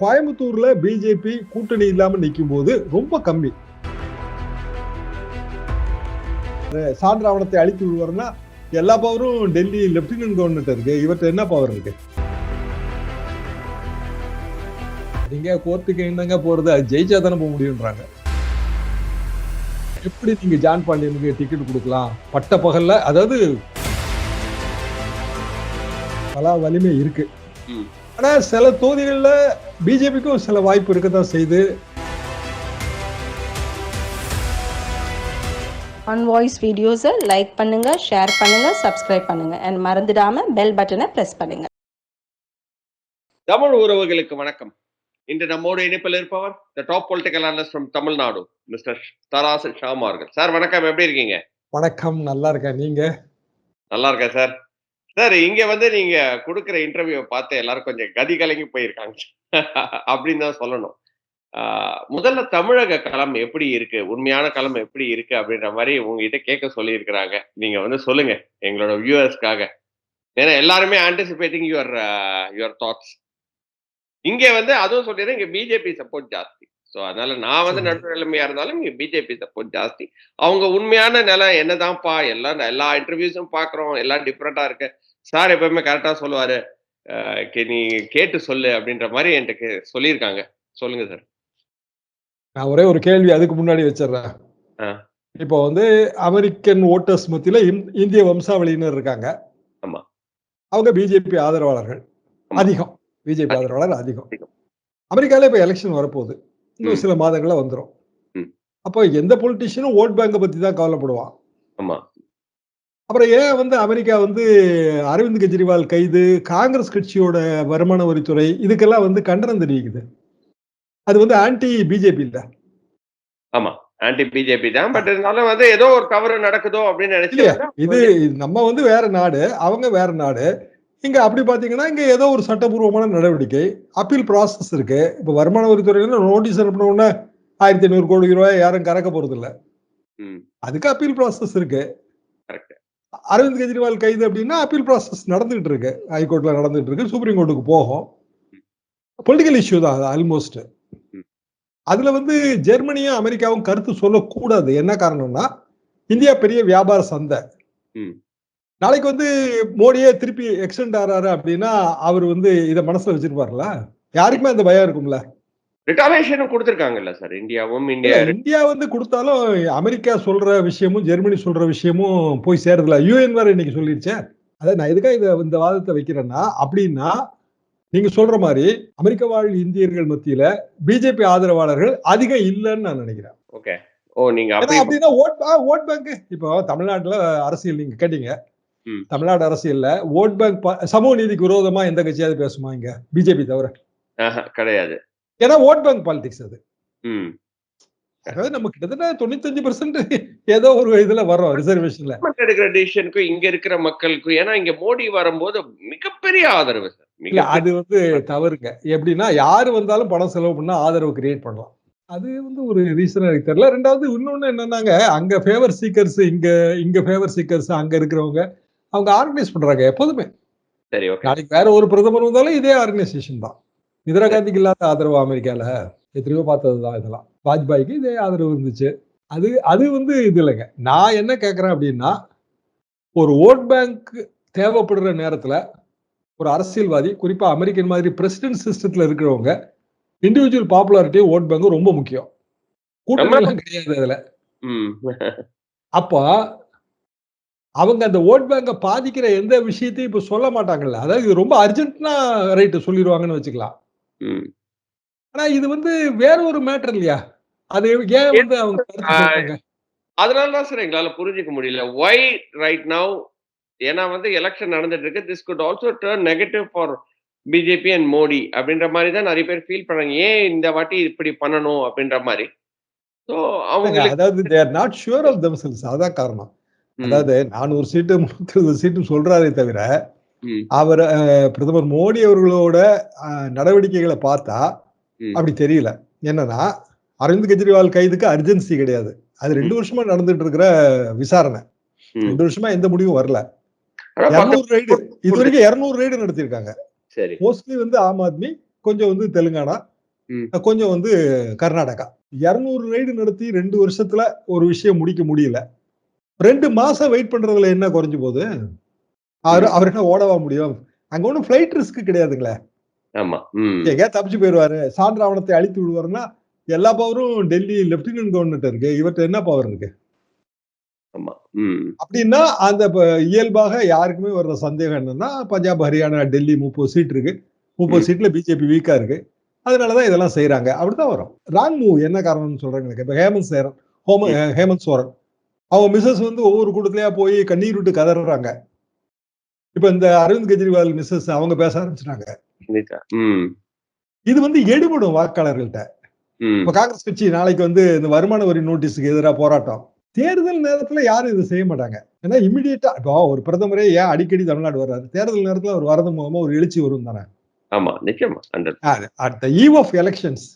கோயம்புத்தூர்ல பிஜேபி கூட்டணி இல்லாம நிற்கும் போது ரொம்ப கம்மி. சான்றாவணத்தை அழித்து விடுவார்னா எல்லா பவரும் டெல்லி லெப்டினன்ட் கவர்னர் இருக்கு. இவர்கிட்ட என்ன பவர் இருக்கு? நீங்க கோர்ட்டுக்கு என்னங்க போறது? அது ஜெயிச்சா தானே போக முடியும்ன்றாங்க. எப்படி நீங்க ஜான் பாண்டியனுக்கு டிக்கெட் கொடுக்கலாம்? பட்ட பகல்ல அதாவது பல வலிமை இருக்கு. ஆனா சில தொகுதிகள்ல பிஜேபிக்கும் சில வாய்ப்பு இருக்கத்தான் செய்யுது. ஆன் வாய்ஸ் வீடியோஸை லைக் பண்ணுங்க ஷேர் பண்ணுங்க சப்ஸ்கிரைப் பண்ணுங்க. அண்ட் மறந்துடாம பெல் பட்டனை பிரஸ் பண்ணுங்க. தமிழ் உறவுகளுக்கு வணக்கம். இன்று நம்மோடு இணைப்பில் இருப்பவர் the top political analyst from Tamil Nadu Mr Tharasu Shyam அவர்கள். சார் வணக்கம். எப்படி இருக்கீங்க? வணக்கம். நல்லா இருக்கேன். நீங்க? நல்லா இருக்கேன் சார் சார் இங்க வந்து நீங்க கொடுக்குற இன்டர்வியூ பார்த்து எல்லாரும் கொஞ்சம் கதி கலங்கி போயிருக்காங்க. அப்படின்னு தான் சொல்லணும். முதல்ல தமிழக களம் எப்படி இருக்கு? உண்மையான களம் எப்படி இருக்கு? அப்படின்ற மாதிரி உங்ககிட்ட கேட்க சொல்லியிருக்கிறாங்க. நீங்க வந்து சொல்லுங்க எங்களோட வியூவர்ஸ்க்காக ஏன்னா எல்லாருமே ஆன்டிசிபேட்டிங் யுவர் யுவர் தாட்ஸ் இங்க வந்து அதுவும் சொல்லிடுறேன் இங்க பிஜேபி சப்போர்ட் ஜாஸ்தி. ஸோ அதனால நான் வந்து. நடுவு நிலைமையா இருந்தாலும் இங்க பிஜேபி சப்போர்ட் ஜாஸ்தி. அவங்க உண்மையான நிலம் என்னதான்ப்பா? எல்லாம் எல்லா இன்டர்வியூஸும் பாக்குறோம் எல்லாம் டிஃப்ரெண்டா இருக்கு. சார் எப்பவுமே கரெக்டா சொல்லுவாரு நீ கேட்டு சொல்லு அப்படின்ற மாதிரி என்கிட்ட சொல்லியிருக்காங்க சொல்லுங்க சார் நான் ஒரே ஒரு கேள்வி அதுக்கு முன்னாடி வச்சிடுறேன். இப்போ வந்து அமெரிக்கன் ஓட்டர்ஸ் மத்தியில இந்- இந்திய வம்சாவளியினர் இருக்காங்க ஆமா. அவங்க பிஜேபி ஆதரவாளர்கள். அதிகம் பிஜேபி. ஆதரவாளர் அதிகம். அமெரிக்கால இப்ப எலெக்ஷன் வரப்போகுது இன்னும். சில மாதங்கள்ல வந்துரும் ம். அப்போ எந்த பொலிட்டிஷியனும் ஓட் பேங்கை பத்தி தான் கவலைப்படுவான் ஆமா அப்புறம் ஏன் வந்து அமெரிக்கா வந்து அரவிந்த் கெஜ்ரிவால் கைது காங்கிரஸ் கட்சியோட வருமான வரித்துறை இதுக்கெல்லாம் வந்து கண்டனம் தெரிவிக்குது. அது வந்து ஆன்டி பிஜேபி இல்ல? ஆமா ஆன்டி பிஜேபி தான். பட் இருந்தாலும் வந்து ஏதோ ஒரு தவறு நடக்குதோ அப்படின்னு நினைச்சு இது நம்ம வந்து வேற நாடு அவங்க வேற நாடு. இங்க அப்படி பாத்தீங்கன்னா இங்க ஏதோ ஒரு சட்டபூர்வமான நடவடிக்கை அப்பீல் ப்ராசஸ் இருக்கு. இப்ப வருமான வரித்துறையில நோட்டீஸ் அனுப்பின உடனே ஆயிரத்தி ஐநூறு கோடி ரூபாய் யாரும் கறக்க போறது இல்ல அதுக்கு அப்பீல் ப்ராசஸ் இருக்கு. கரெக்ட் அரவிந்த் கெஜ்ரிவால் கைது அப்படின்னா அப்பீல் ப்ராசஸ் நடந்துகிட்டு இருக்கு. ஹைகோர்ட்ல நடந்துட்டு இருக்கு. சுப்ரீம் கோர்ட்டுக்கு போகும். பொலிட்டிக்கல் இஷ்யூ தான் அது ஆல்மோஸ்ட் அதுல வந்து ஜெர்மனியும் அமெரிக்காவும் கருத்து சொல்லக்கூடாது. என்ன காரணம்னா இந்தியா பெரிய வியாபார சந்தை. ம். நாளைக்கு வந்து மோடியே திருப்பி எக்ஸ்டெண்ட் ஆறாரு அப்படின்னா அவர் வந்து இதை மனசுல வச்சிருப்பார்ல யாருக்குமே அந்த பயம் இருக்கும்ல? ரிட்டாலியேஷனும் கொடுத்துருக்காங்கல்ல சார் இந்தியாவும் இந்தியா இந்தியா வந்து கொடுத்தாலும் அமெரிக்கா சொல்ற விஷயமும் ஜெர்மனி சொல்ற விஷயமும் போய் சேருதுல. யூஎன் வேற இன்னைக்கு சொல்லிடுச்சே அதான் நான் எதுக்காக இத இந்த வாதத்தை வைக்கிறேன்னா அப்படின்னா நீங்க சொல்ற மாதிரி அமெரிக்க வாழ் இந்தியர்கள் மத்தியில பிஜேபி ஆதரவாளர்கள் அதிகம் இல்லைன்னு நான் நினைக்கிறேன். ஓகே ஓ நீங்க அப்படின்னா ஓட் ஓட் பேங்க் இப்போ தமிழ்நாட்டுல அரசியல் நீங்க கேட்டீங்க. தமிழ்நாடு அரசியல்ல ஓட் பேங்க் சமூக நீதிக்கு விரோதமா எந்த கட்சியாவது பேசுமா இங்க? பிஜேபி தவிர. கிடையாது. ஏன்னா ஓட் பேங்க் பாலிடிக்ஸ் அது. ம். அதாவது நம்ம கிட்டத்தட்ட தொண்ணூத்தஞ்சு பெர்சென்ட் ஏதோ ஒரு இதுல வர்றோம் ரிசர்வேஷன்ல எடுக்கிற டிசிஷனுக்கும் இங்க இருக்கிற மக்களுக்கும் ஏன்னா இங்க மோடி வரும்போது மிகப்பெரிய ஆதரவு இல்ல அது வந்து தவறுங்க. எப்படின்னா யாரு வந்தாலும் பணம் செலவு பண்ணா ஆதரவு கிரியேட் பண்ணலாம். அது வந்து ஒரு ரீசன் எனக்கு தெரியல. ரெண்டாவது இன்னொன்னு என்னன்னாங்க அங்க ஃபேவர் சீக்கர்ஸ் இங்க இங்க ஃபேவர் சீக்கர்ஸ் அங்க இருக்கிறவங்க அவங்க ஆர்கனைஸ் பண்றாங்க எப்போதுமே. சரி ஓகே நாளைக்கு வேற ஒரு பிரதமர் வந்தாலும் இதே ஆர்கனைசேஷன் தான். இந்திரா காந்திக்கு இல்லாத ஆதரவு அமெரிக்கால? எத்தனையோ பார்த்தது தான் இதெல்லாம். வாஜ்பாய்க்கு இதே ஆதரவு இருந்துச்சு. அது அது வந்து இது இல்லைங்க. நான் என்ன கேட்கறேன் அப்படின்னா ஒரு ஓட் பேங்க் தேவைப்படுற நேரத்துல ஒரு அரசியல்வாதி குறிப்பா அமெரிக்கன் மாதிரி பிரசிடென்ட் சிஸ்டத்துல இருக்கிறவங்க இண்டிவிஜுவல் பாப்புலாரிட்டி ஓட் பேங்க் ரொம்ப முக்கியம். கூட்டணி எல்லாம் கிடையாது அதுல. அப்போ அவங்க அந்த ஓட் பேங்கை பாதிக்கிற எந்த விஷயத்தையும் இப்ப சொல்ல மாட்டாங்கல்ல. அதாவது இது ரொம்ப அர்ஜென்ட்னா ரைட்டு சொல்லிடுவாங்கன்னு வச்சுக்கலாம். ஆனா இது வந்து வேற ஒரு மேட்டர் இல்லையா? அது ஏன் வந்து அவங்க? அதனால தான் சார் எங்களால புரிஞ்சுக்க முடியல. ஒய் ரைட் நவ் ஏன்னா வந்து எலெக்ஷன் நடந்துட்டு இருக்கு this could also turn negative for BJP and Modi அப்படின்ற மாதிரி தான் நிறைய பேர் ஃபீல் பண்றாங்க. ஏன் இந்த வாட்டி இப்படி பண்ணணும் அப்படின்ற மாதிரி? ஸோ அவங்களுக்கு அதாவது they're not sure of themselves அதான் காரணம். அதாவது நானூறு சீட்டு முன்னூத்தி சீட்டு சொல்றாரே தவிர அவர் பிரதமர் மோடி அவர்களோட நடவடிக்கைகளை பார்த்தா. அப்படி தெரியல. என்னன்னா அரவிந்த் கெஜ்ரிவால் கைதுக்கு அர்ஜென்சி கிடையாது. அது ரெண்டு வருஷமா நடந்துட்டு இருக்கிற விசாரணை. ரெண்டு வருஷமா எந்த முடிவும் வரல. இருநூறு ரைடு இது வரைக்கும் இருநூறு ரைடு நடத்திருக்காங்க மோஸ்ட்லி வந்து ஆம் ஆத்மி கொஞ்சம் வந்து தெலுங்கானா. கொஞ்சம் வந்து கர்நாடகா. இருநூறு ரைடு நடத்தி ரெண்டு வருஷத்துல ஒரு விஷயம் முடிக்க முடியல. ரெண்டு மாசம் வெயிட் பண்றதுல என்ன குறைஞ்சு போகுது? அவர் அவர் என்ன ஓடவா முடியும்? அங்க ஒன்றும் ஃபிளைட் ரிஸ்க் கிடையாதுங்களே. ஆமா. எங்கேயா தப்பிச்சு போயிடுவாரு சான்று ஆவணத்தை அழித்து விடுவாருன்னா எல்லா பவரும் டெல்லி லெப்டினன்ட் கவர்னர் இருக்கு. இவர்கிட்ட என்ன பவர் இருக்கு? அப்படின்னா அந்த இயல்பாக யாருக்குமே வர்ற சந்தேகம் என்னன்னா பஞ்சாப் ஹரியானா டெல்லி முப்பது சீட் இருக்கு. முப்பது. சீட்ல பிஜேபி வீக்கா இருக்கு. அதனாலதான் இதெல்லாம் செய்யறாங்க அப்படிதான் வரும். ராங் மூவ் என்ன காரணம்னு சொல்றாங்க இப்ப ஹேமந்த் சேரன் ஹோம ஹேமந்த் சோரன். அவங்க மிஸ்ஸஸ் வந்து ஒவ்வொரு கூட்டத்திலயா போய் கண்ணீர் விட்டு கதறாங்க. இப்ப இந்த அரவிந்த் கெஜ்ரிவால் மிஸ்ஸஸ் அவங்க பேச ஆரம்பிச்சிட்டாங்க. இது வந்து எடுபடும் வாக்காளர்கள்ட்ட. இப்ப காங்கிரஸ் கட்சி நாளைக்கு வந்து இந்த வருமான வரி நோட்டீஸுக்கு எதிராக போராட்டம். தேர்தல் நேரத்துல யாரும் இது செய்ய மாட்டாங்க. ஏன்னா இமிடியேட்டா இப்போ ஒரு பிரதமரே ஏன் அடிக்கடி தமிழ்நாடு வர்றாரு? தேர்தல் நேரத்துல அவர் வரது மூலமா ஒரு எழுச்சி வரும் தானே? ஆமா நிச்சயமா at the eve of elections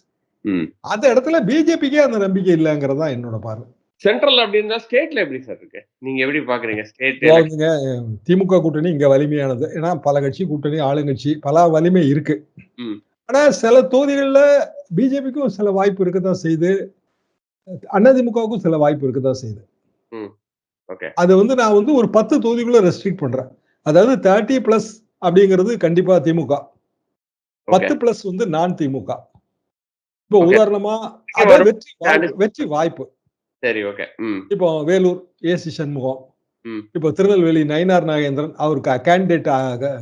அந்த இடத்துல பிஜேபிக்கே அந்த நம்பிக்கை இல்லைங்கிறதா என்னோட பார்வை. சென்ட்ரல் அப்படின்னா ஸ்டேட்ல எப்படி சார் இருக்கு? நீங்க எப்படி பாக்குறீங்க? ஸ்டேட் திமுக கூட்டணி இங்க வலிமையானது. ஏன்னா பல கட்சி கூட்டணி ஆளுங்கட்சி பல வலிமை இருக்கு. ஆனா சில தொகுதிகள்ல பிஜேபிக்கும் சில வாய்ப்பு இருக்கதான் செய்யுது அதிமுகவுக்கும் சில வாய்ப்பு இருக்கதான் செய்யுது அது வந்து நான் வந்து ஒரு பத்து தொகுதிக்குள்ள ரெஸ்ட்ரிக்ட் பண்றேன். அதாவது தேர்ட்டி பிளஸ் அப்படிங்கிறது கண்டிப்பா திமுக. பத்து பிளஸ் வந்து நான் திமுக இப்போ. உதாரணமா. வெற்றி வெற்றி வாய்ப்பு. சரி ஓகே. இப்போ வேலூர் ஏசி சண்முகம். இப்போ திருநெல்வேலி நயினார் நாகேந்திரன் அவர் கேண்டிடேட்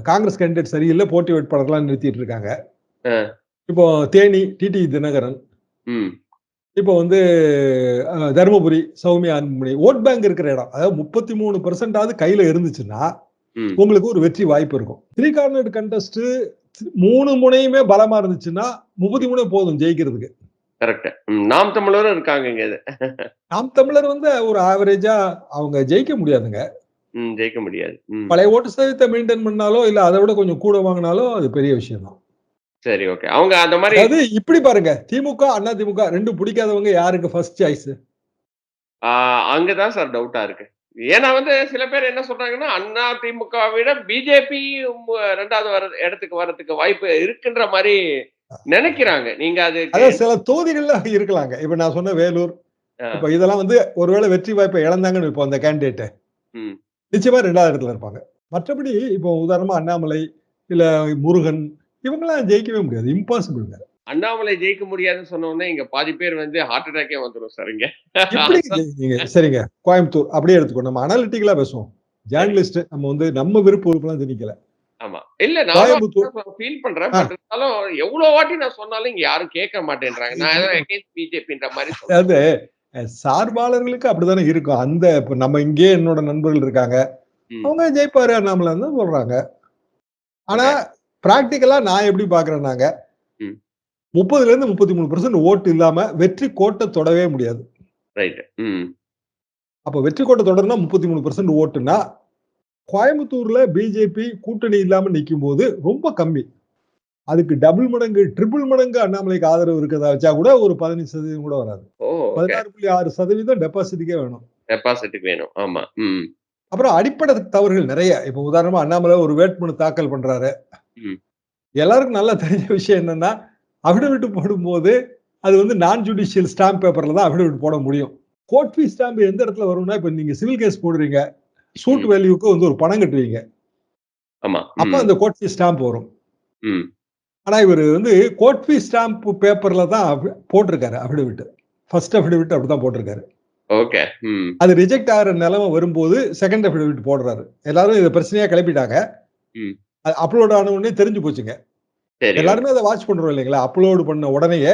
காங்கிரஸ் கேண்டிடேட் சரியில்லை போட்டி வேட்பாளர்களாம் நிறுத்திட்டு இருக்காங்க. இப்போ தேனி டிடி தினகரன். இப்போ வந்து தருமபுரி சௌமியா அன்புமணி. ஓட் பேங்க் இருக்கிற இடம். அதாவது முப்பத்தி மூணு பெர்சென்டாவது கையில இருந்துச்சுன்னா உங்களுக்கு ஒரு வெற்றி வாய்ப்பு இருக்கும். த்ரீ கார்னர் கண்டஸ்ட் மூணு முனையுமே பலமா இருந்துச்சுன்னா முப்பத்தி மூணே போதும் ஜெயிக்கிறதுக்கு. கரெக்ட் நாம் தமிழரும் இருக்காங்க இங்க இது. நாம் தமிழர் வந்து ஒரு ஆவரேஜா அவங்க ஜெயிக்க முடியாதுங்க. ஜெயிக்க முடியாது. பழைய ஓட்டு சதவீதத்தை மெயின்டைன் பண்ணாலோ இல்ல அதை விட கொஞ்சம் கூட வாங்கினாலோ அது பெரிய விஷயம் தான் சரி ஓகே அவங்க அந்த மாதிரி அதாவது இப்படி பாருங்க திமுக அண்ணா திமுக ரெண்டும் பிடிக்காதவங்க யாருக்கு ஃபர்ஸ்ட் சாய்ஸ் அங்கதான் சார் டவுட்டா இருக்கு. ஏன்னா வந்து சில பேர் என்ன சொல்றாங்கன்னா அண்ணா திமுக விட பிஜேபி ரெண்டாவது வர இடத்துக்கு வர்றதுக்கு வாய்ப்பு இருக்குன்ற மாதிரி நினைக்கிறாங்க. நீங்க அது அதான் சில தொகுதிகள்ல இருக்கலாங்க. இப்ப நான் சொன்ன வேலூர். இப்ப இதெல்லாம் வந்து ஒருவேளை வெற்றி வாய்ப்பை இழந்தாங்கன்னு இப்போ அந்த கேண்டிடேட் ம். நிச்சயமா ரெண்டாவது இடத்துல இருப்பாங்க. மற்றபடி இப்போ உதாரணமா அண்ணாமலை இல்ல முருகன் இவங்கெல்லாம் ஜெயிக்கவே முடியாது. இம்பாசிபிள்ங்க அண்ணாமலை ஜெயிக்க முடியாதுன்னு சொன்ன உடனே இங்க பாதி பேர் வந்து ஹார்ட் அட்டாக்கே வந்துடும் சார் இங்க. எப்படி நீங்க சரிங்க. கோயம்புத்தூர் அப்படியே எடுத்துக்கோ. நம்ம அனாலிட்டிக்கலா பேசுவோம். ஜேர்னலிஸ்ட் நம்ம வந்து நம்ம விருப்ப உறுப்புலாம் திணிக்கல. ஆமா. இல்ல நான் ஃபீல் பண்றேன் இருந்தாலும் எவ்வளவு வாட்டி நான் சொன்னாலும் இங்க யாரும் கேட்க மாட்டேன்றாங்க. நான் பிஜேபின்ற மாதிரி அஹ், சார்பாளர்களுக்கு அப்படித்தானே இருக்கும். அந்த இப்ப நம்ம இங்கே என்னோட நண்பர்கள் இருக்காங்க. அவங்க ஜெயிப்பாரு அண்ணாமலைன்னு தான் சொல்றாங்க. ஆனா பிராக்டிக்கலா நான் எப்படி பாக்குறேன்னாங்க ம். முப்பதுல இருந்து முப்பத்தி மூணு பர்சன்ட் ஓட்டு இல்லாம வெற்றி கோட்டை தொடவே முடியாது. அப்ப வெற்றி கோட்டை தொடர்னா முப்பத்தி மூணு பர்சன்ட் ஓட்டுனா கோயம்புத்தூர்ல பிஜேபி கூட்டணி இல்லாம நிக்கும் போது ரொம்ப கம்மி. அதுக்கு டபுள் மடங்கு ட்ரிபிள் மடங்கு அண்ணாமலைக்கு ஆதரவு இருக்கிறதா வச்சா கூட ஒரு பதினஞ்சு சதவீதம் கூட வராது. பதினாறு புள்ளி ஆறு சதவீதம் டெபாசிட்டுக்கே வேணும். டெபாசிட்டுக்கு வேணும். ஆமா. அப்புறம் அடிப்படை தவறுகள் நிறைய. இப்ப உதாரணமா அண்ணாமலை ஒரு வேட்புமனு தாக்கல் பண்றாரு. எல்லாருக்கும் நல்லா தெரிஞ்ச விஷயம் என்னன்னா அபிடவிட் போடும்போது அது வந்து நான் ஜுடிஷியல் ஸ்டாம்ப் பேப்பர்ல தான் அபிடவிட் போட முடியும். கோர்ட் ஃபீஸ் ஸ்டாம்ப் எந்த இடத்துல வரும்னா இப்ப நீங்க சிவில் கேஸ் போடுறீங்க. சூட். வேல்யூக்கு வந்து ஒரு பணம் கட்டுவீங்க. ஆமா. அப்ப அந்த கோர்ட் ஃபீஸ் ஸ்டாம்ப் வரும். ஆனா இவர் வந்து கோர்ட் ஃபீஸ் ஸ்டாம்ப் பேப்பர்ல தான் போட்டிருக்காரு அபிடவிட் ஃபர்ஸ்ட் அபிடவிட் அப்படிதான் போட்டிருக்காரு. ஓகே அது ரிஜெக்ட் ஆகிற நிலைமை வரும்போது செகண்ட் அபிடவிட் போடுறாரு. எல்லாரும் இதை பிரச்சனையா கிளப்பிட்டாங்க. அப்லோட் ஆன உடனே தெரிஞ்சு போச்சுங்க. எல்லாருமே அதை வாட்ச் பண்றோம் இல்லைங்களா? அப்லோடு பண்ண உடனேயே.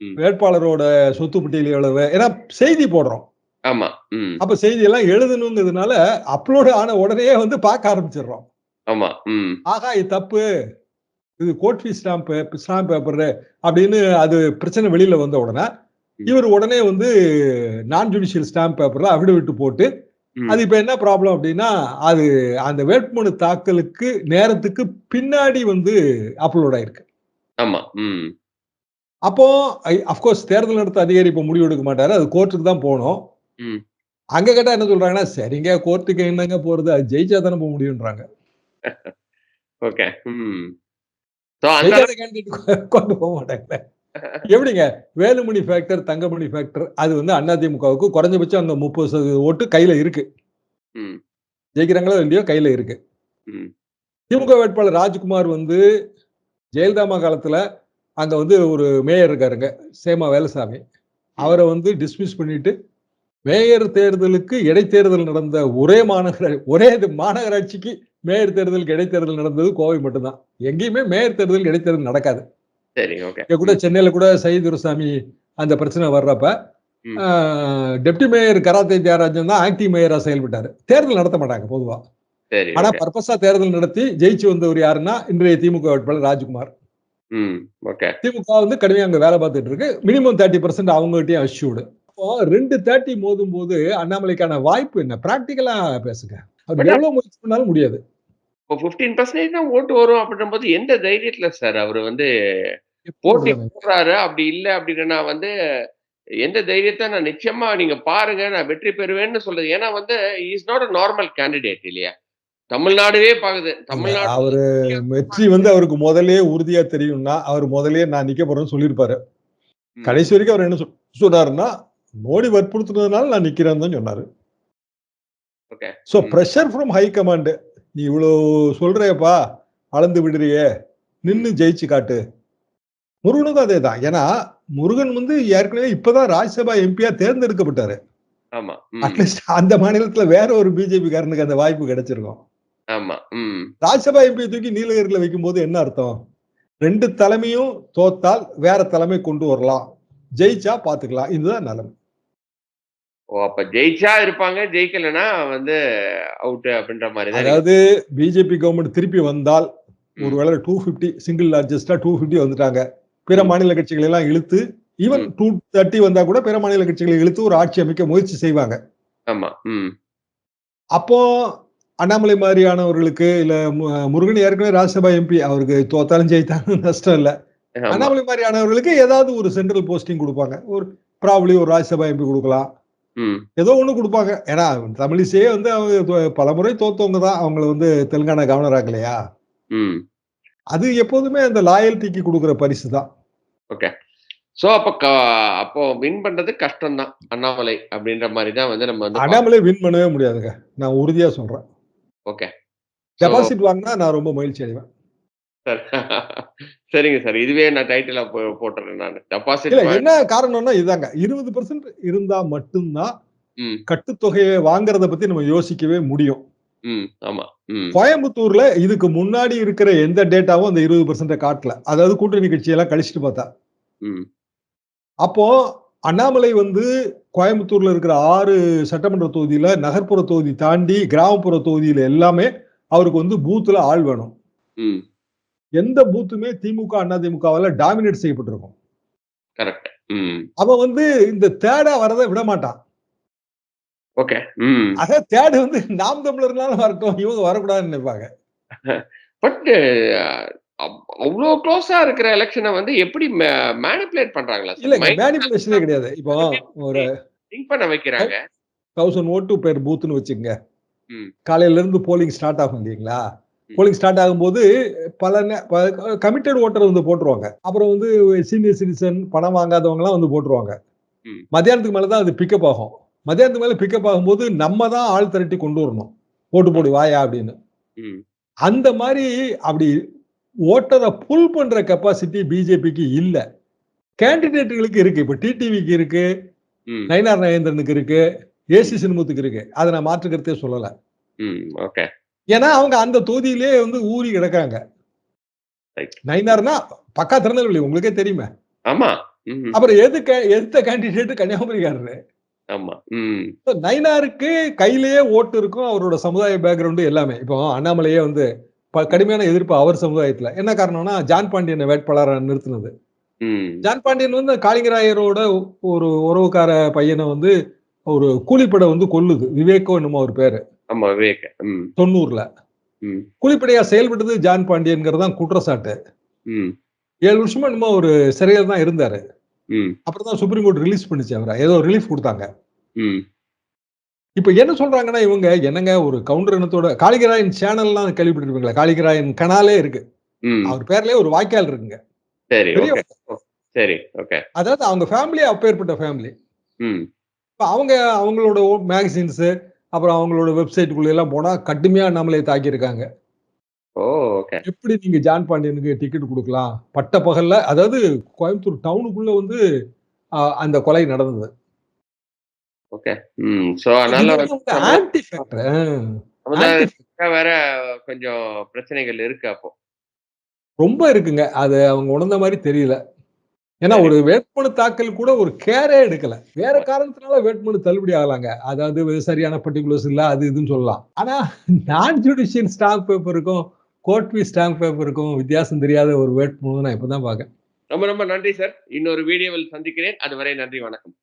வேட்பாளரோட சொத்து பட்டியல் எவ்வளவு ஏன்னா செய்தி போடுறோம். ஆமா அப்ப செய்தி எல்லாம் எழுதணுங்கிறதுனால அப்லோடு ஆன உடனே வந்து பார்க்க ஆரம்பிச்சிடுறோம். ஆமா ஆகா இது தப்பு. இது ஃபீஸ் ஸ்டாம்ப் ஸ்டாம்ப் பேப்பர் அப்படின்னு அது பிரச்சனை வெளியில வந்த உடனே. இவர் உடனே வந்து நான் ஜுடிஷியல் ஸ்டாம்ப் பேப்பர்ல அபிடவிட் போட்டு. அது இப்ப என்ன ப்ராப்ளம் அப்படின்னா அது அந்த வேட்புமனு தாக்கலுக்கு நேரத்துக்கு பின்னாடி வந்து அப்லோட் ஆயிருக்கு. ஆமா அப்போ அப்கோர்ஸ் தேர்தல் நடத்த அதிகாரி இப்ப முடிவு எடுக்க மாட்டாரு. அது கோர்ட்டுக்கு தான் போகணும். அங்க கேட்டா என்ன சொல்றாங்கன்னா சரிங்க கோர்ட்டுக்கு என்னங்க போறது? அது ஜெயிச்சா தானே போக முடியுன்றாங்க ஓகே அந்த கொண்டு போக மாட்டாங்க எப்படிங்க? வேலுமணி ஃபேக்டர் தங்கமணி ஃபேக்டர் அது வந்து அதிமுகவுக்கு குறைஞ்சபட்சம் அங்க முப்பது சதவீத ஓட்டு கையில இருக்கு. ஜெயிக்கிறாங்களோ இல்லையோ கையில இருக்கு. திமுக வேட்பாளர் ராஜ்குமார் வந்து ஜெயலலிதாமா காலத்துல அங்க வந்து ஒரு மேயர் இருக்காருங்க சேமா வேலுசாமி. அவரை வந்து டிஸ்மிஸ் பண்ணிட்டு மேயர் தேர்தலுக்கு இடைத்தேர்தல் நடந்த ஒரே மாநகர ஒரே மாநகராட்சிக்கு மேயர் தேர்தலுக்கு இடைத்தேர்தல் நடந்தது கோவை மட்டும்தான். எங்கேயுமே மேயர் தேர்தலுக்கு இடைத்தேர்தல் நடக்காது. இங்க கூட சென்னையில கூட சையத் துரசாமி அந்த பிரச்சனை வர்றப்ப. டெப்டி மேயர் கராத்தே தியாகராஜன் தான் ஆக்டிவ் மேயரா செயல்பட்டாரு. தேர்தல் நடத்த மாட்டாங்க பொதுவா. ஆனா பர்பஸா தேர்தல் நடத்தி ஜெயிச்சு வந்தவர் யாருன்னா இன்றைய திமுக வேட்பாளர் ராஜ்குமார். திமுக வந்து கடுமையா அங்க வேலை பார்த்துட்டு இருக்கு. மினிமம் தேர்ட்டி பர்சன்ட் அவங்ககிட்டயும் அஷ்யூடு அப்போ ரெண்டு தேர்ட்டி மோதும் போது அண்ணாமலைக்கான வாய்ப்பு என்ன? பிராக்டிக்கலா பேசுங்க. அவர் எவ்வளவு முயற்சி பண்ணாலும் முடியாது. இப்போ ஃபிஃப்டீன் பர்சன்டேஜ் தான் ஓட்டு வரும் அப்படின்னும் போது எந்த தைரியத்துல சார் அவர் வந்து போட்டி போடுறாரு? அப்படி இல்ல அப்படின்னா வந்து எந்த தைரியத்தை நான் நிச்சயமா நீங்க பாருங்க நான் வெற்றி பெறுவேன்னு சொல்றது. ஏன்னா வந்து is not a normal candidate இல்லையா? தமிழ்நாடுவே பாக்குது. தமிழ்நாடு அவரு வெற்றி வந்து அவருக்கு முதலே உறுதியா தெரியும்னா அவர் முதலே நான் நிக்க போறேன்னு சொல்லியிருப்பாரு. கடைசி வரைக்கும் அவர் என்ன சொ- சொன்னாருன்னா மோடி வற்புறுத்துனதுனால நான் நிக்கிறேன்னு தான் சொன்னாரு. ம். பிரஷர் ஃப்ரம் ஹை கமாண்ட் நீ இவ்வளவு சொல்றியப்பா அளந்து விடுறியே நின்னு ஜெயிச்சு காட்டு. முருகனுக்கும் அதே தான். ஏன்னா முருகன் வந்து ஏற்கனவே இப்பதான் ராஜ்யசபா எம்பியா தேர்ந்தெடுக்கப்பட்டாரு. அட்லீஸ்ட் அந்த மாநிலத்துல வேற ஒரு பிஜேபி காரனுக்கு அந்த வாய்ப்பு கிடைச்சிருக்கும். ராஜ்யசபா எம்பி தூக்கி நீலகிரில வைக்கும் போது என்ன அர்த்தம்? ரெண்டு தலைமையும் தோத்தால் வேற தலைமை கொண்டு வரலாம். ஜெயிச்சா பாத்துக்கலாம். இதுதான் நிலைமை. ஓ அப்ப ஜெயிச்சா இருப்பாங்க ஜெயிக்கலைன்னா வந்து அவுட் அப்படின்ற மாதிரி அதாவது பிஜேபி கவர்மெண்ட் திருப்பி வந்தால். ஒருவேளை டூ பிப்டி சிங்கிள் லார்ஜஸ்டா டூ பிப்டி வந்துட்டாங்க. பிற. மாநில கட்சிகளை எல்லாம் இழுத்து ஈவன். டூ தேர்ட்டி வந்தா கூட பிற மாநில கட்சிகளை இழுத்து ஒரு ஆட்சி அமைக்க முயற்சி செய்வாங்க. ஆமா அப்போ அண்ணாமலை மாதிரியானவர்களுக்கு இல்ல முருகன் ஏற்கனவே ராஜ்யசபா எம்பி அவருக்கு தோத்தாலும் ஜெயித்தாலும் நஷ்டம் இல்ல. அண்ணாமலை மாதிரியானவர்களுக்கு ஏதாவது ஒரு சென்ட்ரல் போஸ்டிங் கொடுப்பாங்க. ஒரு ப்ராப்ளி ஒரு ராஜ்யசபா எம்பி கொடுக்கலாம். ஏதோ ஒண்ணு கொடுப்பாங்க. ஏன்னா தமிழிசையே வந்து அவங்க பலமுறை தோத்தவங்க தான் அவங்கள வந்து தெலுங்கானா கவர்னர் ஆக்கலையா? ம். அது எப்போதுமே அந்த லாயல்ட்டிக்கு கொடுக்குற பரிசு தான் சோ அப்ப க- அப்போ வின் பண்றது கஷ்டம் தான் அண்ணாமலை அப்படின்ற மாதிரி தான் வந்து நம்ம அண்ணாமலை வின் பண்ணவே முடியாதுங்க. நான் உறுதியா சொல்றேன். ஓகே. டெபாசிட் வாங்கினா நான் ரொம்ப மகிழ்ச்சி அடைவேன். சரிங்க சார். இதுவே நான் டைட்டிலா போட்டுறேன் நான். டெபாசிட் என்ன காரணம்னா இதாங்க. இருபது பர்சன்ட் இருந்தா மட்டும்தான் கட்டுத்தொகையை வாங்குறத பத்தி நம்ம யோசிக்கவே முடியும். கோயம்புத்தூர்ல இதுக்கு முன்னாடி இருக்கிற எந்த டேட்டாவும் அந்த இருபது பர்சன்ட காட்டல. அதாவது கூட்டணி கட்சியெல்லாம் கழிச்சிட்டு பார்த்தா. அப்போ அண்ணாமலை வந்து கோயம்புத்தூர்ல இருக்கிற ஆறு சட்டமன்ற தொகுதியில நகர்ப்புற தொகுதி தாண்டி கிராமப்புற தொகுதியில எல்லாமே அவருக்கு வந்து பூத்துல ஆள் வேணும். எந்த பூத்துமே திமுக அண்ணா திமுகவால டாமினேட் செய்யப்பட்டிருக்கும். அவன் வந்து இந்த தேடா வரதை விட மாட்டான் ஓகே ம். அதான் தேடு வந்து நாம் தமிழர்னால வரட்டும் இவங்க வரக்கூடாதுன்னு நினைப்பாங்க. பட் அவ்வளோ க்ளோஸா இருக்கிற எலெக்ஷனை வந்து எப்படி மேனிப்புலேட் பண்றாங்களா இல்லைங்க மேனிபுலேஷனே கிடையாது. இப்போ ஒரு திங்க் பண்ண வைக்கிறாங்க. தௌசண்ட் ஓட்டு பேர் பூத்துன்னு வச்சுக்கோங்க. ம். காலையில இருந்து போலிங் ஸ்டார்ட் ஆகும் இல்லைங்களா? போலிங் ஸ்டார்ட் ஆகும்போது பல கமிட்டட் ஓட்டர் வந்து போட்டுருவாங்க. அப்புறம் வந்து சீனியர் சிட்டிசன் பணம் வாங்காதவங்கலாம் வந்து போட்டுருவாங்க. மத்தியானத்துக்கு மேல தான் அது பிக்கப் ஆகும். மத்தியானத்துக்கு மேல பிக்கப் ஆகும்போது நம்ம தான் ஆள் திரட்டி கொண்டு வரணும். ஓட்டு போடு வாயா அப்படின்னு. அந்த மாதிரி அப்படி ஓட்டரை புல் பண்ற கெப்பாசிட்டி பிஜேபிக்கு இல்ல. கேண்டிடேட்டுகளுக்கு இருக்கு. இப்ப டிடிவிக்கு இருக்கு. நயினார் நகேந்திரனுக்கு இருக்கு. ஏசி சின்முத்துக்கு இருக்கு. அதை நான் மாற்றுக்கிறதே சொல்லல. ஓகே ஏன்னா அவங்க அந்த தொகுதியிலே வந்து ஊறி கிடக்காங்க. நயினார்னா பக்கா திருநெல்வேலி உங்களுக்கே தெரியுமே. ஆமா. அப்புறம் எது கே- எதிர்த்த கேண்டிடேட் கன்னியாகுமரிக்காரரு நயினாருக்கு கையிலேயே ஓட்டு இருக்கும் அவரோட சமுதாய பேக்ரவுண்டு எல்லாமே. இப்போ அண்ணாமலையே வந்து கடுமையான எதிர்ப்பு அவர் சமுதாயத்துல. என்ன காரணம்னா ஜான் பாண்டியனை வேட்பாளரை நிறுத்தினது. ஜான் பாண்டியன் வந்து காளிங்கராயரோட ஒரு உறவுக்கார பையனை வந்து ஒரு கூலிப்படை வந்து கொல்லுது. விவேக்கோ என்னமோ ஒரு பேரு. ஆமா விவேக். தொண்ணூறுல. கூலிப்படையா செயல்பட்டது ஜான் பாண்டியன்கிறது தான் குற்றச்சாட்டு. ஏழு வருஷமா என்னமோ ஒரு சிறையில தான் இருந்தாரு. அப்புறம் தான் சுப்ரீம் கோர்ட் ரிலீஸ் பண்ணுச்சு அவரை. ஏதோ ரிலீஃப் கொடுத்தாங்க. இப்ப என்ன சொல்றாங்கன்னா இவங்க என்னங்க ஒரு கவுண்டர் இனத்தோட காளிகராயன் சேனல்லாம் கேள்விப்பட்டிருப்பீங்களா? காளிகராயன் கனாலே இருக்கு. அவர் பேர்லயே ஒரு வாய்க்கால் இருக்குங்க. சரி அதாவது அவங்க ஃபேமிலி அப்பேற்பட்ட ஃபேமிலி அவங்க அவங்களோட மேகசின்ஸ் அப்புறம் அவங்களோட வெப்சைட்டுக்குள்ள எல்லாம் போனா கடுமையா நம்மளை தாக்கியிருக்காங்க. எப்படி நீங்க ஜான் பாண்டியனுக்கு டிக்கெட் கொடுக்கலாம்? பட்ட பகல்ல அதாவது கோயம்புத்தூர் டவுனுக்குள்ள வந்து அந்த கொலை நடந்தது. வேற கொஞ்சம் பிரச்சனைகள் இருக்கு அப்போ. ரொம்ப இருக்குங்க. அது அவங்க உணர்ந்த மாதிரி தெரியல. ஏன்னா ஒரு வேட்புமனு தாக்கல் கூட ஒரு கேரே எடுக்கல. வேற காரணத்தினால வேட்புமனு தள்ளுபடி ஆகலாங்க. அதாவது சரியான பர்டிகுலர்ஸ் இல்ல அது இதுன்னு சொல்லலாம். ஆனா நான் ஜுடிஷியல் ஸ்டாம்ப் பேப்பருக்கும் கோர்ட் ஃபீஸ் ஸ்டாம்ப் பேப்பருக்கும் வித்தியாசம் தெரியாத ஒரு வேட்புமனு நான் இப்பதான் பார்க்கேன் ரொம்ப ரொம்ப நன்றி சார் இன்னொரு வீடியோவில் சந்திக்கிறேன். அதுவரை நன்றி வணக்கம்.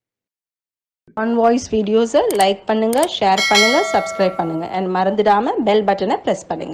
ஆன் வாய்ஸ் வீடியோஸை லைக் பண்ணுங்க ஷேர் பண்ணுங்க சப்ஸ்கிரைப் பண்ணுங்க. அண்ட் மறந்துடாம பெல் பட்டனை ப்ரெஸ் பண்ணுங்க.